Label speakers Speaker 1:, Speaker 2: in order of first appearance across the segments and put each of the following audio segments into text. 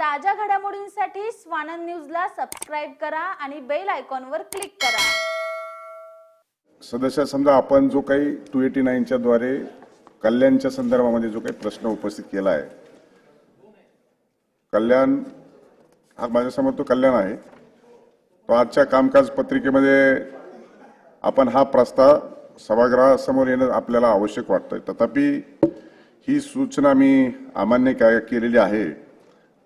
Speaker 1: ताज्या घडामोडींसाठी स्वानंद न्यूजला सबस्क्राईब करा आणि बेल आयकॉनवर क्लिक करा.
Speaker 2: सदस्य समजा आपण जो काही टू एटी नाईनच्या द्वारे कल्याणच्या संदर्भामध्ये जो काही प्रश्न उपस्थित केला आहे कल्याण हा माझ्यासमोर तो कल्याण आहे. तो आजच्या कामकाज पत्रिकेमध्ये आपण हा प्रस्ताव सभागृहासमोर येणं आपल्याला आवश्यक वाटतंय. तथापि ही सूचना मी अमान्य काय केलेली आहे.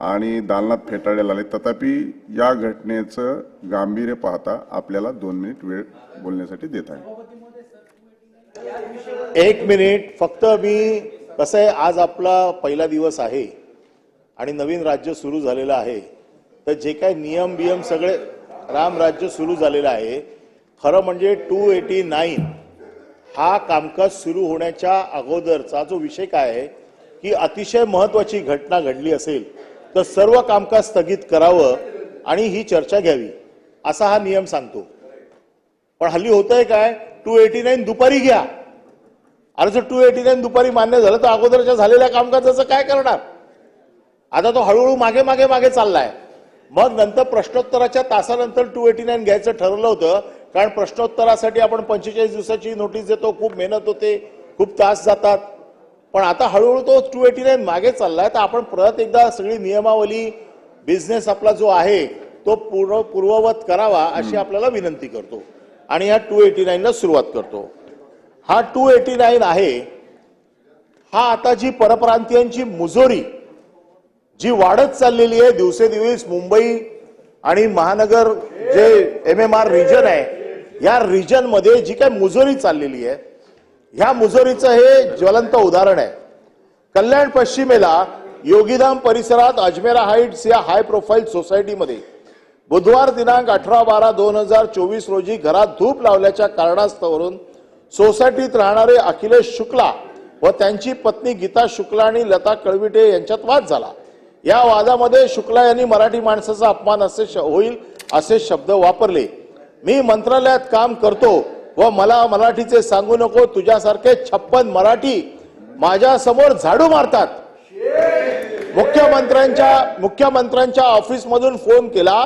Speaker 2: आणि दालनात फेटाळलेलं आले तथापि या घटनेचं गांभीर्य पाहता आपल्याला दोन मिनिट वेळ बोलण्यासाठी देत आहे.
Speaker 3: एक मिनिट. फक्त मी कसं आहे आज आपला पहिला दिवस आहे आणि नवीन राज्य सुरू झालेलं आहे. तर जे काही नियम बियम सगळे राम राज्य सुरू झालेलं आहे. खरं म्हणजे टू एटी नाईन हा कामकाज सुरू होण्याच्या अगोदरचा जो विषय काय आहे की अतिशय महत्वाची घटना घडली असेल. तर सर्व कामकाज स्थगित करावं आणि ही चर्चा घ्यावी असा हा नियम सांगतो. पण हल्ली होतंय काय? टू एटी नाईन दुपारी घ्या. अरे जर टू एटी नाईन दुपारी मान्य झालं तर अगोदरच्या झालेल्या कामकाजाचं काय करणार? आता तो हळूहळू मागे मागे मागे चाललाय. मग नंतर प्रश्नोत्तराच्या तासानंतर टू एटी नाईन घ्यायचं ठरवलं होतं कारण प्रश्नोत्तरासाठी आपण पंचेचाळीस दिवसाची नोटीस देतो खूप मेहनत होते खूप तास जातात. पण आता हळूहळू तो टू एटी नाईन मागे चाललाय. तर आपण परत एकदा सगळी नियमावली बिझनेस आपला जो आहे तो पूर्व पूर्ववत करावा अशी आपल्याला विनंती करतो. आणि या टू एटी नाईनला सुरुवात करतो. हा टू एटी नाईन आहे. हा आता जी परप्रांतीयांची मुजोरी जी वाढत चाललेली आहे दिवसेदिवस मुंबई आणि महानगर जे एम एम आर रिजन आहे या रिजनमध्ये जी काही मुजोरी चाललेली आहे ह्या मुजोरीचं हे ज्वलंत उदाहरण आहे. कल्याण पश्चिमेला योगीधाम परिसरात अजमेरा हाईट्स या हाय प्रोफाईल सोसायटीमध्ये बुधवार दिनांक अठरा बारा दोन हजार चोवीस रोजी घरात धूप लावल्याच्या कारणास्तवरून सोसायटीत राहणारे अखिलेश शुक्ला व त्यांची पत्नी गीता शुक्ला आणि लता कळविटे यांच्यात वाद झाला. या वादामध्ये शुक्ला यांनी मराठी माणसाचा अपमान असे श- होईल असे शब्द वापरले. मी मंत्रालयात काम करतो व मला मराठीचे सांगू नको तुझ्यासारखे छप्पन मराठी माझ्यासमोर झाडू मारतात. मुख्यमंत्र्यांच्या मुख्यमंत्र्यांच्या ऑफिसमधून फोन केला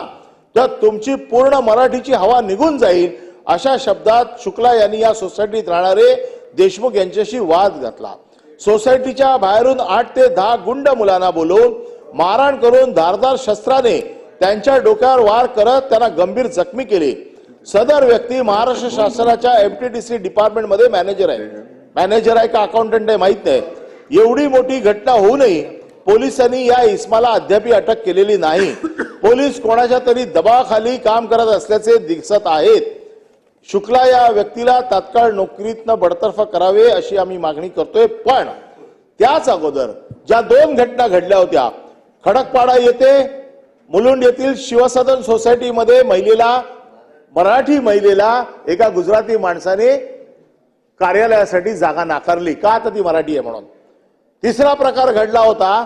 Speaker 3: तर तुमची पूर्ण मराठीची हवा निघून जाईल अशा शब्दात शुक्ला यांनी या सोसायटीत राहणारे देशमुख यांच्याशी वाद घातला. सोसायटीच्या बाहेरून आठ ते दहा गुंड मुलांना बोलवून मारहाण करून धारदार शस्त्राने त्यांच्या डोक्यावर वार करत त्यांना गंभीर जखमी केले. सदर व्यक्ती महाराष्ट्र शासनाच्या एमटीडीसी डिपार्टमेंटमध्ये मॅनेजर आहे. मॅनेजर आहे का अकाउंटंट आहे माहीत नाही. एवढी मोठी घटना होऊनही पोलिसांनी या इस्माला अद्याप अटक केलेली नाही. पोलीस कोणाच्या तरी दबावाखाली काम करत असल्याचे दिसत आहेत. शुक्ला या व्यक्तीला तात्काळ नोकरीतनं बडतर्फ करावे अशी आम्ही मागणी करतोय. पण त्याच अगोदर ज्या दोन घटना घडल्या होत्या खडकपाडा येथे मुलुंड येथील शिवसदन सोसायटीमध्ये महिलेला मराठी महिलेला एका गुजराती माणसाने कार्यालयासाठी जागा नाकारली. का तर ती मराठी आहे म्हणून? तिसरा प्रकार घडला होता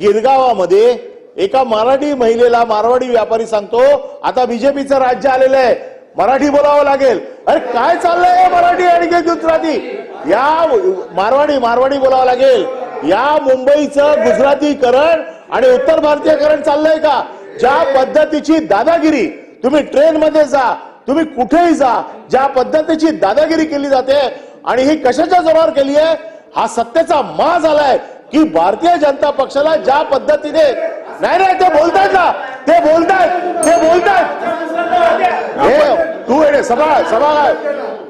Speaker 3: गिरगावामध्ये एका मराठी महिलेला मारवाडी व्यापारी सांगतो आता बीजेपीचं राज्य आलेलं आहे मराठी बोलावं लागेल. अरे काय चाललंय मराठी आणि गुजराती? या मारवाडी मारवाडी बोलावं लागेल. या मुंबईचं गुजरातीकरण आणि उत्तर भारतीयकरण चाललंय का? ज्या पद्धतीची दादागिरी तुम्ही ट्रेन मध्ये जा तुम्ही कुठेही जा ज्या पद्धतीची दादागिरी केली जाते आणि ही कशाच्या जोरावर केली आहे हा सत्तेचा मा झालाय की भारतीय जनता पक्षाला ज्या पद्धतीने नाही नाही ते बोलतायत ना ते बोलतायत ते बोलतायत. तू येणे सभा सभा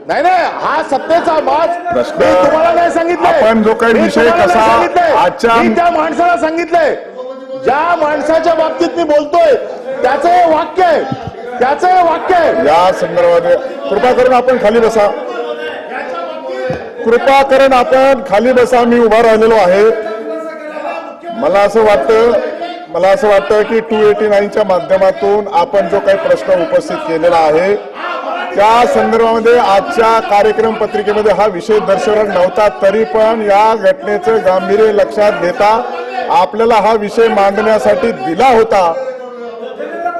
Speaker 3: नाही नाही हा सत्तेचा माज
Speaker 2: प्रश्न-
Speaker 3: मी तुम्हाला नाही सांगितलं
Speaker 2: आपण जो काही विषय कसा आजच्या-
Speaker 3: मी त्या माणसाला सांगितलंय. ज्या माणसाच्या बाबतीत मी बोलतोय त्याचं हे वाक्य आहे. त्याचं हे वाक्य आहे.
Speaker 2: या संदर्भात कृपा करून आपण खाली बसा. कृपा करून आपण खाली बसा. मी उभा राहिलेलो आहे. मला असं वाटतं मला असं वाटतं की टू एटी नाईनच्या माध्यमातून आपण जो काही प्रश्न उपस्थित केलेला आहे त्या संदर्भामध्ये आजच्या कार्यक्रम पत्रिकेमध्ये हा विषय दर्शवला नव्हता तरी पण या घटनेचं गांभीर्य लक्षात घेता आपल्याला हा विषय मांडण्यासाठी दिला होता.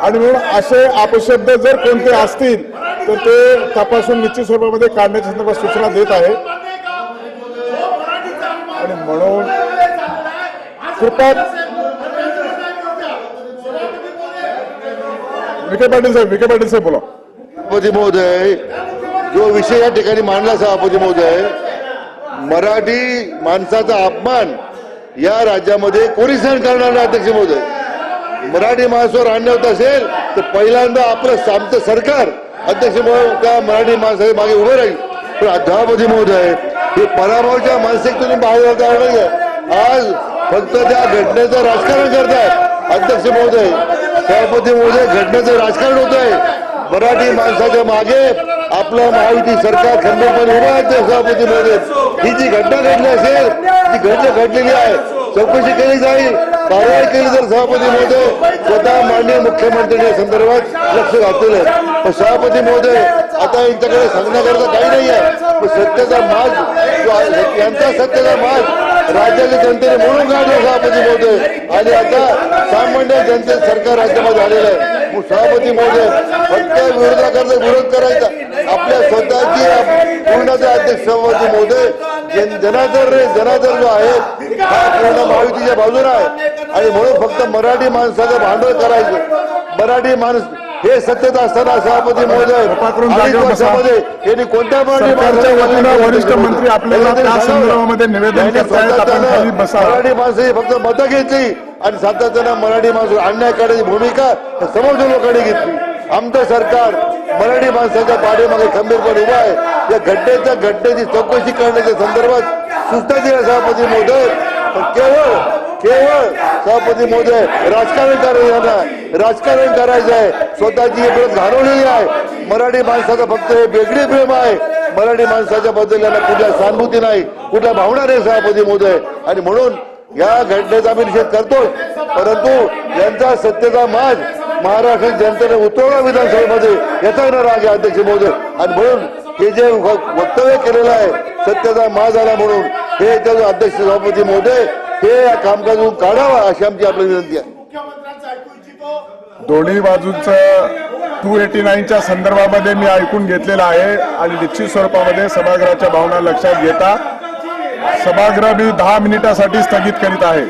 Speaker 2: आणि म्हणून असे अपशब्द जर कोणते असतील तर ते तपासून निश्चित स्वरूपामध्ये काढण्याच्या संदर्भात सूचना देत आहे. आणि म्हणून कृपा विखे पाटील साहेब विखे पाटील साहेब बोला.
Speaker 4: सभापती महोदय जो विषय या ठिकाणी मांडला सभापती महोदय मराठी माणसाचा अपमान या राज्यामध्ये कोणी सहन करणार नाही अध्यक्ष महोदय? मराठी माणसावर अन्याय होत असेल तर पहिल्यांदा आपलं आमचं सरकार अध्यक्ष महोदय त्या मराठी माणसाच्या मागे उभं राहील. पण अध्यापती महोदय हे पराभवाच्या मानसिकतेने बाहेर होता आज फक्त त्या घटनेचं राजकारण करतात अध्यक्ष महोदय. सभापती महोदय घटनेचं राजकारण होत आहे मराठी माणसाच्या मागे आपलं महायुती सरकार खंबीरपणे उभं आहे सभापती महोदय. ही जी घटना घडली असेल ती घटना घडलेली आहे. चौकशी केली जाईल. कारवाई केली तर सभापती महोदय स्वतः माननीय मुख्यमंत्र्यांच्या संदर्भात लक्ष घातलेलं आहे पण सभापती महोदय आता यांच्याकडे सांगण्याकरता काही नाही आहे. पण सत्याचा माज यांचा सत्याचा माज राज्याच्या जनतेने म्हणून काढला सभापती महोदय. आणि आता सामान्य जनतेत सरकार राज्यामध्ये आलेलं आहे. सभापती महोदय फक्त विरोधाकरता विरोध करायचा. आपल्या स्वतःची पूर्णाचा अध्यक्ष सभापती महोदय जन- जनादर रे जनादर जो आहे हा पूर्ण महायुतीच्या बाजूला आहे. आणि म्हणून फक्त मराठी माणसाचं भांडवल करायचं. मराठी माणूस हे सत्तेत असताना सभापती महोदय. वर्षामध्ये यांनी कोणत्या
Speaker 2: वरिष्ठ मंत्री आपल्याला.
Speaker 4: मराठी माणसं फक्त मतं घेतली आणि सातत्यानं मराठी माणूस अन्याय करण्याची भूमिका समोरच्या लोकांनी घेतली. आमचं सरकार मराठी माणसाच्या पाठीमागे खंबीरपणे उभं आहे. या घटनेच्या घटनेची चौकशी करण्याच्या संदर्भात सूचना दिल्या सभापती महोदय. केवळ केवळ सभापती महोदय राजकारण करायचं राजकारण करायचं आहे. स्वतःची ही प्रत घालवलेली आहे. मराठी माणसाचं फक्त हे वेगळी प्रेम आहे. मराठी माणसाच्या बद्दल याला कुठल्या सहानुभूती नाही कुठल्या भावना नाही सभापती मोदय आणि म्हणून या घटनेचा आम्ही निषेध करतो परंतु यांचा सत्तेचा माज महाराष्ट्र जनतेने उतरवला विधानसभेमध्ये. याचा राग आहे अध्यक्ष महोदय. आणि म्हणून हे जे वक्तव्य केलेलं आहे सत्तेचा माज आला म्हणून हे त्याचं अध्यक्ष सभापती महोदय हे या कामकाजातून काढावा अशी आमची आपली विनंती आहे.
Speaker 2: दोन्ही बाजूंचं टू एटी नाईनच्या संदर्भामध्ये मी ऐकून घेतलेलं आहे. आणि निश्चित स्वरूपामध्ये सभागृहाच्या भावना लक्षात घेता सभागृह मी दहा मिनिटासाठी स्थगित करीत आहे.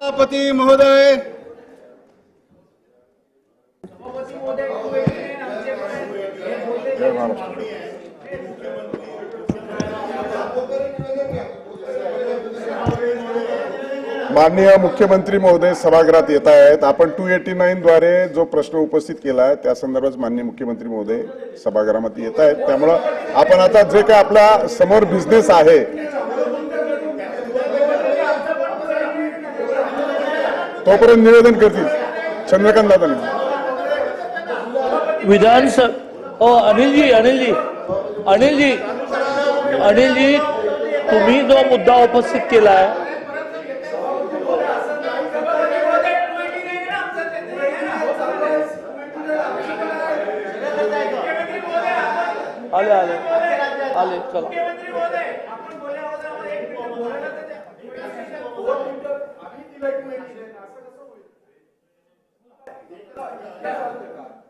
Speaker 5: सभापती महोदय.
Speaker 2: जय महाराष्ट्र. माननीय मुख्यमंत्री महोदय सभागृहात येत आहेत. आपण टू एटी नाईन द्वारे जो प्रश्न उपस्थित केला आहे त्या संदर्भात माननीय मुख्यमंत्री महोदय सभागृहामध्ये येत आहेत. त्यामुळं आपण आता जे काय आपला समोर बिझनेस आहे तोपर्यंत निवेदन करतील. चंद्रकांत दादा
Speaker 6: विधानसभा ओ अनिलजी अनिलजी अनिलजी अनिलजी तुम्ही जो मुद्दा उपस्थित केला आहे चला.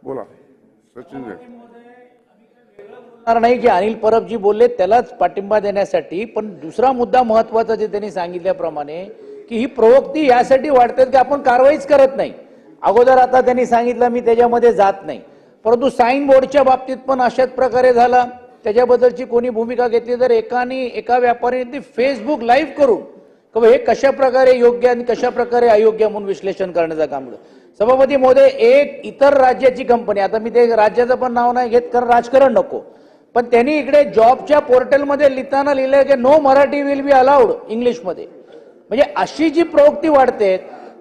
Speaker 2: बोला. सचिन
Speaker 6: नाही जे अनिल परबजी बोलले त्यालाच पाठिंबा देण्यासाठी पण दुसरा मुद्दा महत्त्वाचा जे त्यांनी सांगितल्याप्रमाणे की ही प्रवृत्ती यासाठी वाढते की आपण कारवाईच करत नाही. अगोदर आता त्यांनी सांगितलं मी त्याच्यामध्ये जात नाही. परंतु साईन बोर्डच्या बाबतीत पण अशाच प्रकारे झाला. त्याच्याबद्दलची कोणी भूमिका घेतली तर एकाने एका व्यापाऱ्याने ती फेसबुक लाईव्ह करून की हे कशा प्रकारे योग्य आणि कशा प्रकारे अयोग्य म्हणून विश्लेषण करण्याचं काम केलं. सभापती महोदय एक इतर राज्याची कंपनी आता मी ते राज्याचं पण नाव नाही घेत कारण राजकारण नको. पण त्यांनी इकडे जॉबच्या पोर्टलमध्ये लिहिताना लिहिलंय की no Marathi will be allowed इंग्लिशमध्ये म्हणजे अशी जी प्रवृत्ती वाढते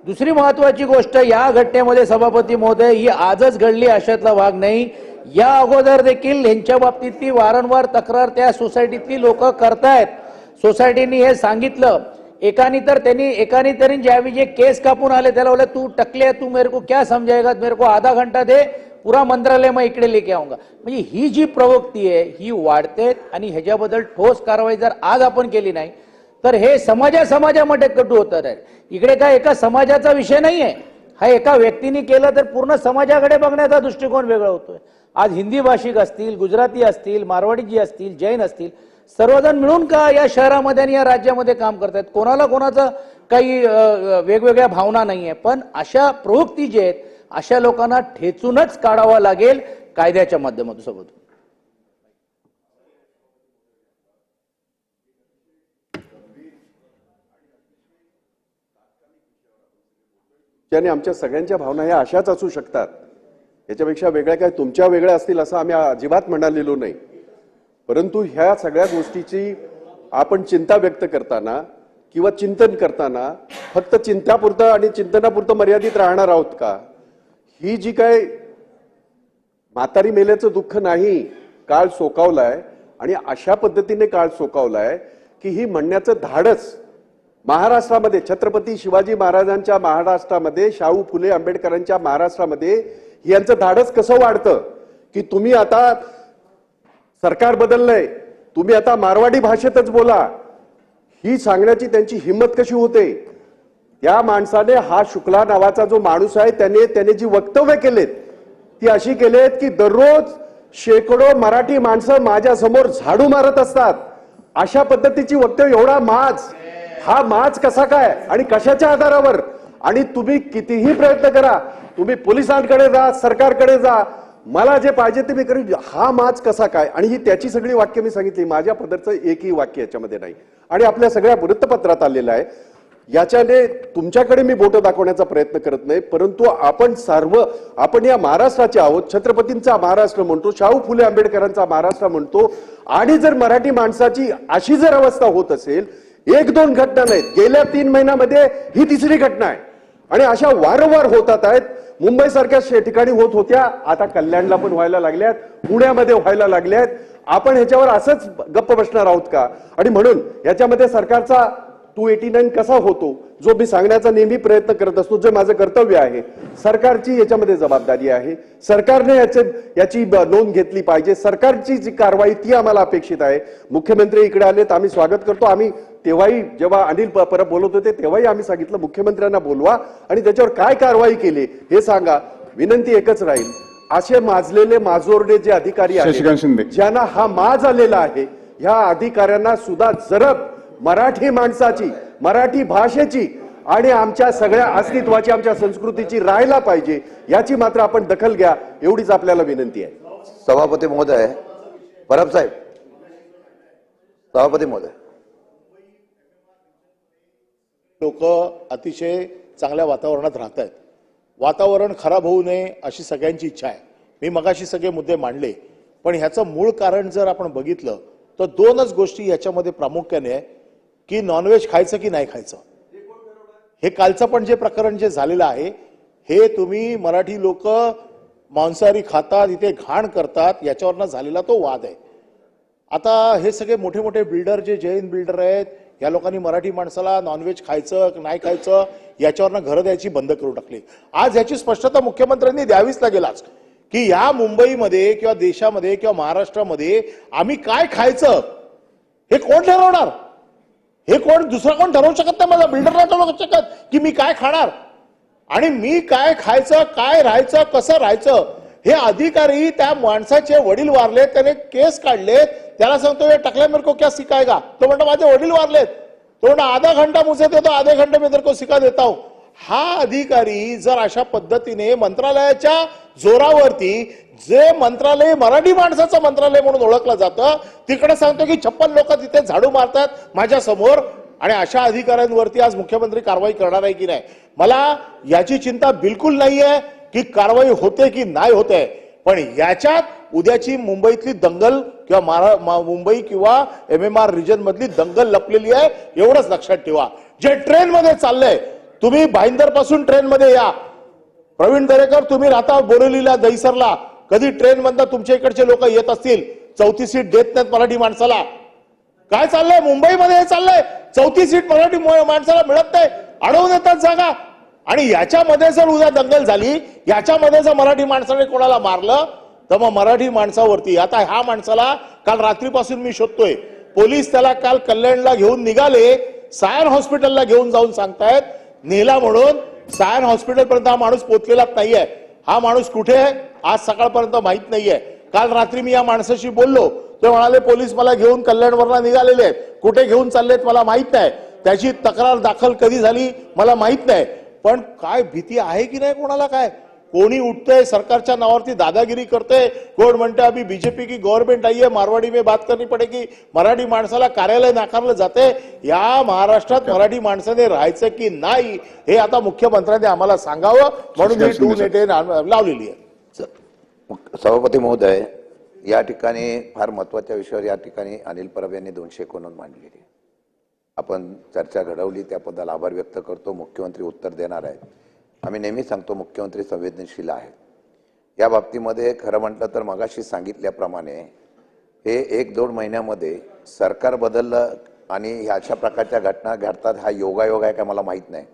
Speaker 6: दुसरी महत्वाची गोष्ट या घटनेमध्ये सभापती महोदय ही आजच घडली अशातला भाग नाही. या अगोदर देखील यांच्या बाबतीतली वारंवार तक्रार त्या सोसायटीतली लोक करतायत. सोसायटीनी हे सांगितलं. एकानी तर त्यांनी एकानी तरी ज्यावेळी जे केस कापून आले त्याला बोला तू टकले तू मेरे को क्या समजायगा मेरे को आधा घंटा दे पुरा मंत्रालय मग इकडे लेके आऊंगा. म्हणजे ही जी प्रवृत्ती आहे ही वाढते आणि ह्याच्याबद्दल ठोस कारवाई जर आज आपण केली नाही तर हे समाजा समाजामध्ये कटू होतात आहेत इकडे काय एका समाजाचा विषय नाही आहे हा एका व्यक्तीने केलं तर पूर्ण समाजाकडे बघण्याचा दृष्टिकोन वेगळा होतोय. आज हिंदी भाषिक असतील गुजराती असतील मारवाडीजी असतील जैन असतील सर्वजण मिळून का या शहरामध्ये आणि या राज्यामध्ये काम करतायत? कोणाला कोणाचं काही वेगवेगळ्या भावना नाहीये. पण अशा प्रवृत्ती जे आहेत अशा लोकांना ठेचूनच काढावा लागेल कायद्याच्या माध्यमातून सोबत
Speaker 7: ज्याने आमच्या सगळ्यांच्या भावना ह्या अशाच असू शकतात. याच्यापेक्षा वेगळ्या काय तुमच्या वेगळ्या असतील असं आम्ही अजिबात म्हणालेलो नाही. परंतु ह्या सगळ्या गोष्टीची आपण चिंता व्यक्त करताना किंवा चिंतन करताना फक्त चिंतापुरतं आणि चिंतनापुरतं मर्यादित राहणार आहोत का? ही जी काय म्हातारी मेल्याचं दुःख नाही काळ सोकावलाय आणि अशा पद्धतीने काळ सोकावलाय की ही म्हणण्याचं धाडस महाराष्ट्रामध्ये छत्रपती शिवाजी महाराजांच्या महाराष्ट्रामध्ये शाहू फुले आंबेडकरांच्या महाराष्ट्रामध्ये यांचं धाडस कसं वाढतं? की तुम्ही आता सरकार बदललंय तुम्ही आता मारवाडी भाषेतच बोला. ही सांगण्याची त्यांची हिंमत कशी होते? त्या माणसाने हा शुक्ला नावाचा जो माणूस आहे त्याने त्याने जी वक्तव्य केलेत ती अशी केलेत की दररोज शेकडो मराठी माणसं माझ्यासमोर झाडू मारत असतात. अशा पद्धतीची वक्तव्य एवढा माज. हा माज कसा काय? आणि कशाच्या आधारावर? आणि तुम्ही कितीही प्रयत्न करा तुम्ही पोलिसांकडे जा सरकारकडे जा मला जे पाहिजे ते मी करीन. हा माज कसा काय? आणि ही त्याची सगळी वाक्य मी सांगितली. माझ्या पदरचं एकही वाक्य याच्यामध्ये नाही. आणि आपल्या सगळ्या वृत्तपत्रात आलेलं आहे. याच्याने तुमच्याकडे मी बोट दाखवण्याचा प्रयत्न करत नाही परंतु आपण सर्व आपण या महाराष्ट्राचे आहोत. छत्रपतींचा महाराष्ट्र म्हणतो शाहू फुले आंबेडकरांचा महाराष्ट्र म्हणतो. आणि जर मराठी माणसाची अशी जर अवस्था होत असेल एक दोन घटना नाहीत. गेल्या तीन महिन्यामध्ये ही तिसरी घटना आहे. आणि अशा वारंवार होतात आहेत. मुंबई सारख्या ठिकाणी होत होत्या. आता कल्याणला पण व्हायला लागल्यात. पुण्यामध्ये व्हायला लागल्यात. आपण ह्याच्यावर असंच गप्प बसणार आहोत का? आणि म्हणून याच्यामध्ये सरकारचा टू एटी नाईन कसा होतो जो मी सांगण्याचा नेहमी प्रयत्न करत असतो जे माझं कर्तव्य आहे सरकारची याच्यामध्ये जबाबदारी आहे. सरकारने याचे याची नोंद घेतली पाहिजे. सरकारची जी कारवाई ती आम्हाला अपेक्षित आहे. मुख्यमंत्री इकडे आलेत. आम्ही स्वागत करतो. आम्ही तेव्हाही जेव्हा अनिल परब बोलत होते तेव्हाही आम्ही सांगितलं मुख्यमंत्र्यांना बोलवा आणि त्याच्यावर काय कारवाई केली हे सांगा. विनंती एकच राहील असे माजलेले माजोरडे जे अधिकारी
Speaker 2: शशिकांत शिंदे.
Speaker 7: आहेत ज्यांना हा माज आलेला आहे ह्या अधिकाऱ्यांना सुद्धा जरब मराठी माणसाची मराठी भाषेची आणि आमच्या सगळ्या अस्तित्वाची आमच्या संस्कृतीची राहायला पाहिजे याची मात्र आपण दखल घ्या एवढीच आपल्याला विनंती आहे.
Speaker 8: सभापती महोदय परब साहेब. सभापती महोदय.
Speaker 3: लोक अतिशय चांगल्या वातावरणात राहत आहेत वातावरण खराब होऊ नये अशी सगळ्यांची इच्छा आहे. मी मगाशी सगळे मुद्दे मांडले पण ह्याचं मूळ कारण जर आपण बघितलं तर दोनच गोष्टी ह्याच्यामध्ये प्रामुख्याने आहे की नॉनव्हेज खायचं की नाही खायचं. हे कालचं पण जे प्रकरण जे झालेलं आहे हे तुम्ही मराठी लोक मांसाहारी खातात इथे घाण करतात याच्यावरनं झालेला तो वाद आहे. आता हे सगळे मोठे मोठे बिल्डर जे जैन बिल्डर आहेत या लोकांनी मराठी माणसाला नॉनव्हेज खायचं नाही खायचं याच्यावरनं घरं द्यायची बंद करून टाकली. आज याची स्पष्टता मुख्यमंत्र्यांनी द्यावीच लागेल आज. की या मुंबईमध्ये किंवा देशामध्ये किंवा महाराष्ट्रामध्ये आम्ही काय खायचं हे कोण ठरवणार? हे कोण दुसरा कोण ठरवू शकत नाही मला बिल्डर नाही ठरवू शकत की मी काय खाणार? आणि मी काय खायचं काय राहायचं कसं राहायचं? हे अधिकारी त्या माणसाचे वडील वारलेत त्याने केस काढलेत. त्याला सांगतो हे टकल्या मेरे को क्या सिखाएगा? तो म्हणतो माझे वडील वारलेत. तो म्हणतो आधा घंटा मुझे देतो आधे घंटे मी तेरे को सिखा देता हूं. हा अधिकारी जर अशा पद्धतीने मंत्रालयाच्या जोरावरती जे मंत्रालय मराठी माणसाचं मंत्रालय म्हणून ओळखलं जातं तिकडे सांगतो की छप्पन लोक तिथे झाडू मारतात माझ्यासमोर आणि अशा अधिकाऱ्यांवरती आज मुख्यमंत्री कारवाई करणार आहे की नाही? मला याची चिंता बिलकुल नाहीये. की कारवाई होते की नाही होते. पण याच्यात उद्याची मुंबईतली दंगल किंवा महारा मा- मुंबई किंवा एम एम आर रिजन मधली दंगल लपलेली आहे एवढंच लक्षात ठेवा. जे ट्रेन मध्ये चाललंय तुम्ही भाईंदरपासून ट्रेन मध्ये या. प्रवीण दरेकर तुम्ही राहता बोरिवलीला दहिसरला. कधी ट्रेन मधनं तुमच्या इकडचे लोक येत असतील? चौथी सीट देत नाहीत मराठी माणसाला. काय चाललंय? मुंबईमध्ये हे चाललंय. चौथी सीट मराठी माणसाला मिळत नाही. अडवून येतात जागा. आणि याच्यामध्ये जर उद्या दंगल झाली याच्यामध्ये जर मराठी माणसाने कोणाला मारलं तर मग मराठी माणसावरती. आता ह्या माणसाला काल रात्रीपासून मी शोधतोय. पोलीस त्याला काल कल्याणला घेऊन निघाले सायन हॉस्पिटलला घेऊन जाऊन सांगतायत नेला म्हणून सायन हॉस्पिटलपर्यंत हा माणूस पोचलेलाच नाहीये. हा माणूस कुठे आहे? आज सकाळपर्यंत माहीत नाहीये. काल रात्री मी या माणसाशी बोललो. ते म्हणाले पोलीस मला घेऊन कल्याणवरला निघालेले आहेत. कुठे घेऊन चाललेत मला माहीत नाही. त्याची तक्रार दाखल कधी झाली? मला माहीत नाही. पण काय भीती आहे की नाही कोणाला काय? कोणी उठतंय सरकारच्या नावावरती दादागिरी करते कोण म्हणते अभी बीजेपी की गव्हर्नमेंट आई है मारवाडी में बात करनी पडेगी. मराठी माणसाला कार्यालय नाकारलं जाते या महाराष्ट्रात मराठी माणसाने राहायचं की नाही हे आता मुख्यमंत्र्यांनी आम्हाला सांगावं. म्हणून ही टू नेटे लावलेली आहे
Speaker 8: सभापती महोदय या ठिकाणी फार महत्त्वाच्या विषयावर या ठिकाणी अनिल परब यांनी दोनशे एकोणनव्वद मांडलेली आहे. आपण चर्चा घडवली त्याबद्दल आभार व्यक्त करतो. मुख्यमंत्री उत्तर देणार आहेत. आम्ही नेहमी सांगतो मुख्यमंत्री संवेदनशील आहेत. या बाबतीमध्ये खरं म्हटलं तर मगाशी सांगितल्याप्रमाणे हे एक दोन महिन्यामध्ये सरकार बदललं आणि ह्या अशा प्रकारच्या घटना घडतात हा योगायोग आहे का मला माहीत नाही.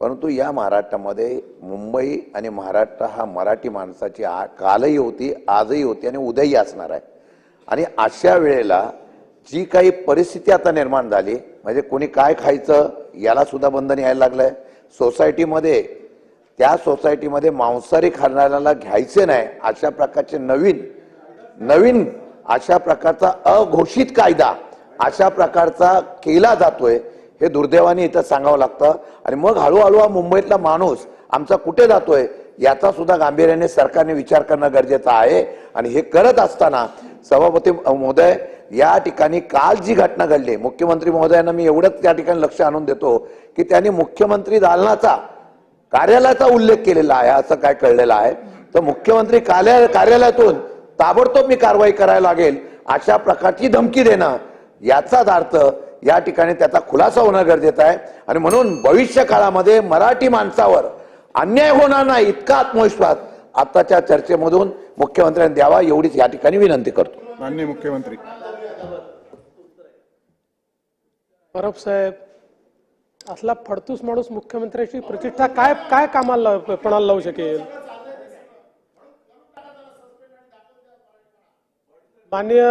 Speaker 8: परंतु या महाराष्ट्रामध्ये मुंबई आणि महाराष्ट्र हा मराठी माणसाची आ कालही होती आजही होती आणि उद्याही असणार आहे. आणि अशा वेळेला जी काही परिस्थिती आता निर्माण झाली म्हणजे कोणी काय खायचं याला सुद्धा बंधन यायला लागलंय. सोसायटीमध्ये त्या सोसायटीमध्ये मांसाहारी खाणाऱ्याला घ्यायचे नाही अशा प्रकारचे नवीन नवीन अशा प्रकारचा अघोषित कायदा अशा प्रकारचा केला जातोय हे दुर्दैवाने इथं सांगावं लागतं. आणि मग हळूहळू हा मुंबईतला माणूस आमचा कुठे जातोय याचा सुद्धा गांभीर्याने सरकारने विचार करणं गरजेचं आहे. आणि हे करत असताना सभापती महोदय या ठिकाणी काल जी घटना घडली मुख्यमंत्री महोदयांना मी एवढंच त्या ठिकाणी लक्ष आणून देतो की त्यांनी मुख्यमंत्री दालनाचा कार्यालयाचा उल्लेख केलेला आहे असं काय कळलेलं आहे. तर मुख्यमंत्री कार्यालय कार्यालयातून ताबडतोब मी कारवाई करायला लागेल अशा प्रकारची धमकी देणं याचाच अर्थ या ठिकाणी त्याचा खुलासा होणं गरजेचं आहे. आणि म्हणून भविष्य काळामध्ये मराठी माणसावर अन्याय होणार नाही इतका आत्मविश्वास आताच्या चर्चेमधून मुख्यमंत्र्यांनी द्यावा एवढीच या ठिकाणी विनंती करतो.
Speaker 2: माननीय मुख्यमंत्री.
Speaker 9: परब साहेब असला फडतूस माणूस मुख्यमंत्र्याची प्रतिष्ठा काय काय कामाला पणाला लावू शकेल? माननीय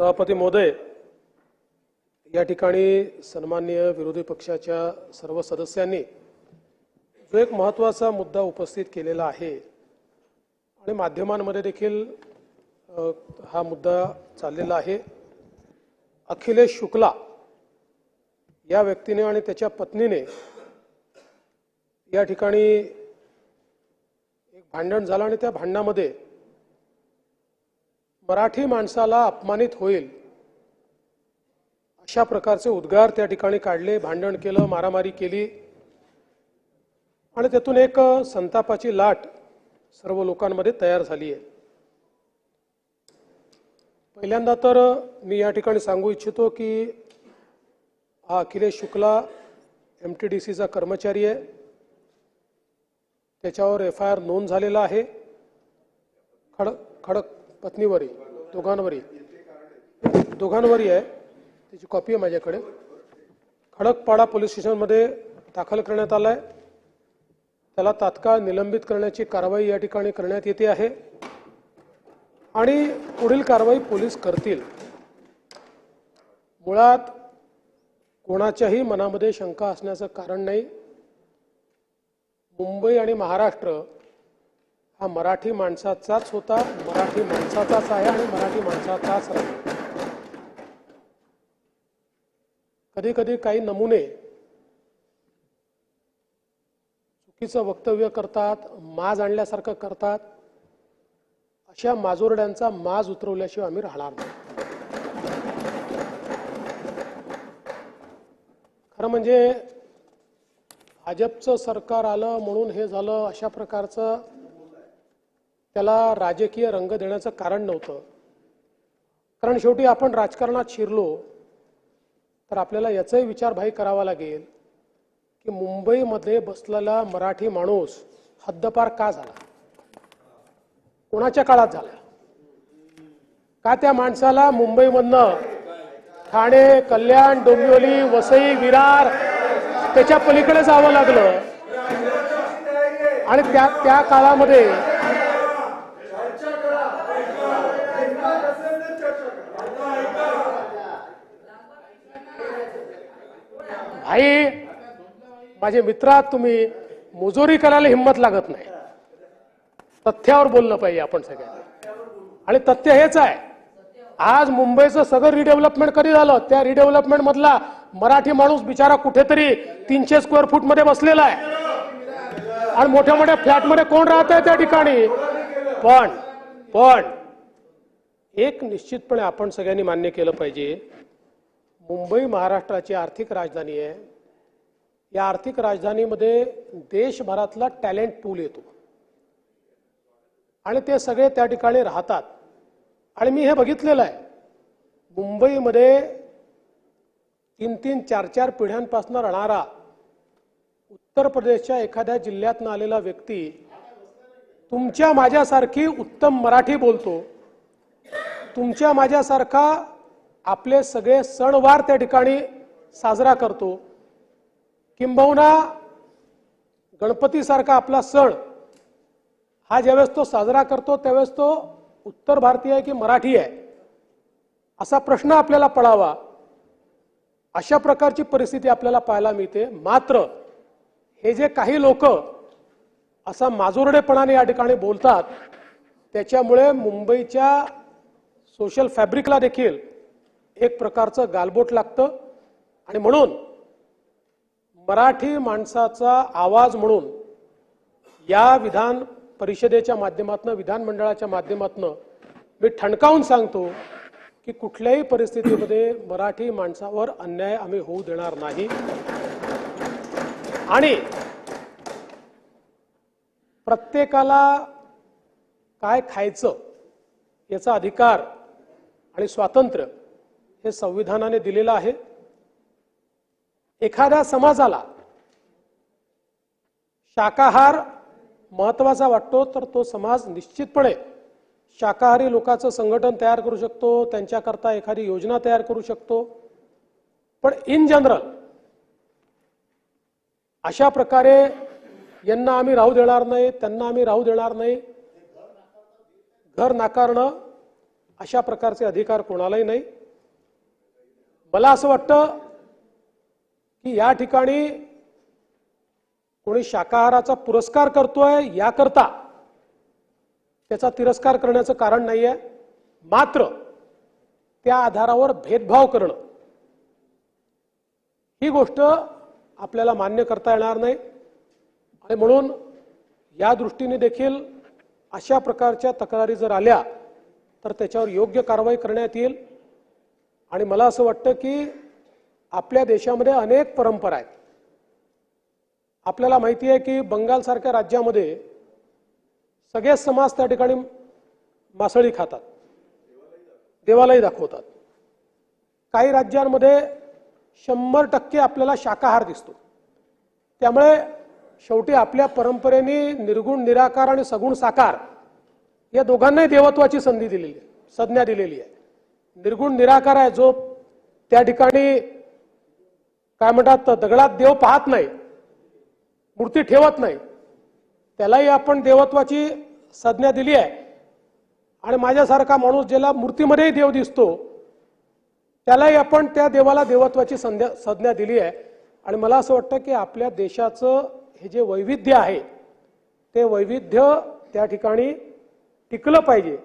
Speaker 9: सभापती मोदय या ठिकाणी सन्माननीय विरोधी पक्षाच्या सर्व सदस्यांनी जो एक महत्त्वाचा मुद्दा उपस्थित केलेला आहे आणि माध्यमांमध्ये देखील हा मुद्दा चाललेला आहे. अखिलेश शुक्ला या व्यक्तीने आणि त्याच्या पत्नीने या ठिकाणी एक भांडण झालं आणि त्या भांडणामध्ये मराठी माणसाला अपमानित होईल अशा प्रकारचे उद्गार त्या ठिकाणी काढले भांडण केलं मारामारी केली. आणि त्यातून एक संतापाची लाट सर्व लोकांमध्ये तयार झाली आहे. पहिल्यांदा तर मी या ठिकाणी सांगू इच्छितो की हा Akhilesh Shukla M T D सीचा कर्मचारी आहे. त्याच्यावर एफ आय आर नोंद झालेला आहे. खडक खडक पत्नीवरही दोघांवरही दोघांवरही आहे. त्याची कॉपी आहे माझ्याकडे. खडकपाडा पोलीस स्टेशनमध्ये दाखल करण्यात आला आहे त्याला तात्काळ निलंबित करण्याची कारवाई या ठिकाणी करण्यात येते आहे. आणि पुढील कारवाई पोलीस करतील. मुळात कोणाच्याही मनामध्ये शंका असण्याचं कारण नाही. मुंबई आणि महाराष्ट्र हा मराठी माणसाचाच होता मराठी माणसाचाच आहे आणि मराठी माणसाचाच राहील. कधी कधी काही नमुने चुकीचं वक्तव्य करतात माज आणल्यासारखं करतात. अशा माजोरड्यांचा माज उतरवल्याशिवाय आम्ही राहणार नाही. खरं म्हणजे भाजपचं सरकार आलं म्हणून हे झालं अशा प्रकारचं त्याला राजकीय रंग देण्याचं कारण नव्हतं. कारण शेवटी आपण राजकारणात शिरलो तर आपल्याला याचाही विचार भाई करावा लागेल की मुंबईमध्ये बसलेला मराठी माणूस हद्दपार का झाला? कोणाच्या काळात झाला? का त्या माणसाला मुंबईमधनं ठाणे कल्याण डोंबिवली वसई विरार त्याच्या पलीकडे जावं लागलं? आणि त्या त्या काळामध्ये भाई माझे मित्रात तुम्ही मुजोरी करायला हिंमत लागत नाही. तथ्यावर बोललं पाहिजे आपण सगळ्यांनी आणि तथ्य हेच आहे. आज मुंबईचं सगळं रिडेव्हलपमेंट कधी झालं? त्या रिडेव्हलपमेंट मधला मराठी माणूस बिचारा कुठेतरी तीनशे स्क्वेअर फूटमध्ये बसलेला आहे. आणि मोठ्या मोठ्या फ्लॅटमध्ये कोण राहत आहे त्या ठिकाणी? पण पण एक निश्चितपणे आपण सगळ्यांनी मान्य केलं पाहिजे. मुंबई महाराष्ट्राची आर्थिक राजधानी आहे. या आर्थिक राजधानीमध्ये देशभरातला टॅलेंट पूल येतो. आणि ते सगळे त्या ठिकाणी राहतात. आणि मी हे बघितलेलं आहे. मुंबईमध्ये तीन तीन चार चार पिढ्यांपासून राहणारा उत्तर प्रदेशच्या एखाद्या जिल्ह्यातनं आलेला व्यक्ती तुमच्या माझ्यासारखी उत्तम मराठी बोलतो. तुमच्या माझ्यासारखा आपले सगळे सणवार त्या ठिकाणी साजरा करतो. किंबहुना गणपतीसारखा आपला सण हा ज्यावेळेस तो साजरा करतो त्यावेळेस तो उत्तर भारतीय आहे की मराठी आहे? असा प्रश्न आपल्याला पडावा. अशा प्रकारची परिस्थिती आपल्याला पाहायला मिळते. मात्र हे जे काही लोक असा माजुरडेपणाने या ठिकाणी बोलतात त्याच्यामुळे मुंबईच्या सोशल फॅब्रिकला देखील एक प्रकारचं गालबोट लागतं. आणि म्हणून मराठी माणसाचा आवाज म्हणून या विधान परिषदेच्या माध्यमातून विधानमंडळाच्या माध्यमातून मी ठणकावून सांगतो की कुठल्याही परिस्थितीमध्ये मराठी माणसावर अन्याय आम्ही होऊ देणार नाही. आणि प्रत्येकाला काय खायचं याचा अधिकार आणि स्वातंत्र्य हे संविधानाने दिलेलं आहे. एखाद्या समाजाला शाकाहार महत्त्वाचा वाटतो तर तो समाज निश्चितपणे शाकाहारी लोकांचं संघटन तयार करू शकतो त्यांच्याकरता एखादी योजना तयार करू शकतो. पण इन जनरल अशा प्रकारे यांना आम्ही राहू देणार नाही त्यांना आम्ही राहू देणार नाही. घर नाकारणं अशा प्रकारचे अधिकार कोणालाही नाही. मला असं वाटतं की या ठिकाणी कोणी शाकाहाराचा पुरस्कार करतोय याकरता त्याचा तिरस्कार करण्याचं कारण नाही आहे मात्र त्या आधारावर भेदभाव करणं ही गोष्ट आपल्याला मान्य करता येणार नाही. आणि म्हणून या दृष्टीने देखील अशा प्रकारच्या तक्रारी जर आल्या तर त्याच्यावर योग्य कारवाई करण्यात येईल. आणि मला असं वाटतं की आपल्या देशामध्ये अनेक परंपरा आहेत. आपल्याला माहिती आहे की बंगालसारख्या राज्यामध्ये सगळेच समाज त्या ठिकाणी मासळी खातात. देवालाही दाखवतात. काही राज्यांमध्ये शंभर टक्के आपल्याला शाकाहार दिसतो. त्यामुळे शेवटी आपल्या परंपरेने निर्गुण निराकार आणि सगुण साकार या दोघांनाही देवत्वाची संधी दिलेली आहे संज्ञा दिलेली आहे. निर्गुण निराकार आहे जो त्या ठिकाणी काय म्हणतात दगडात देव पाहत नाही. मूर्ती ठेवत नाही. त्यालाही आपण देवत्वाची संज्ञा दिली आहे. आणि माझ्यासारखा माणूस ज्याला मूर्तीमध्येही देव दिसतो त्यालाही आपण त्या देवाला देवत्वाची संध्या संज्ञा दिली आहे. आणि मला असं वाटतं की आपल्या देशाचं हे जे वैविध्य आहे ते वैविध्य त्या ठिकाणी टिकलं पाहिजे.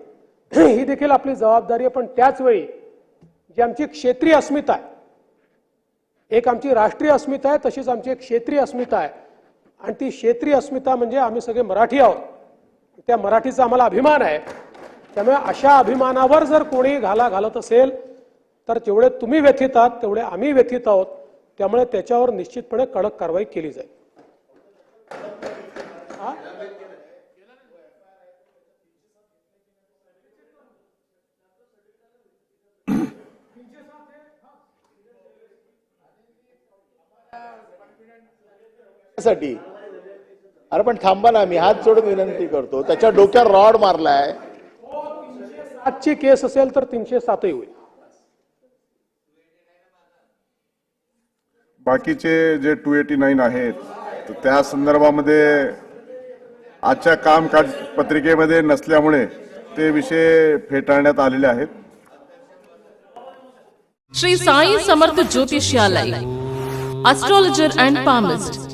Speaker 9: ही देखील आपली जबाबदारी आहे. पण त्याच वेळी जी आमची क्षेत्रीय अस्मिता आहे एक आमची राष्ट्रीय अस्मिता आहे तशीच आमची एक क्षेत्रीय अस्मिता आहे. आणि ती क्षेत्रीय अस्मिता म्हणजे आम्ही सगळे मराठी आहोत. त्या मराठीचा आम्हाला अभिमान आहे. त्यामुळे अशा अभिमानावर जर कोणी घाला घालत असेल तर जेवढे तुम्ही व्यथित आहात तेवढे आम्ही व्यथित आहोत. त्यामुळे त्याच्यावर निश्चितपणे कडक कारवाई केली जाईल.
Speaker 3: साठी अरे पण थांबा ना मी हात जोडून विनंती करतो. त्याच्या डोक्यात रॉड मारलाय.
Speaker 9: सातची केस असेल तर तीनशे सातही होईल.
Speaker 2: बाकीचे जे टू एटी नाईन आहेत तर त्या संदर्भामध्ये आजच्या कामकाज पत्रिकेमध्ये नसल्यामुळे ते विषय फेटाळण्यात आलेले आहेत.
Speaker 10: श्री साई समर्थ ज्योतिष्यालय astrologer and palmist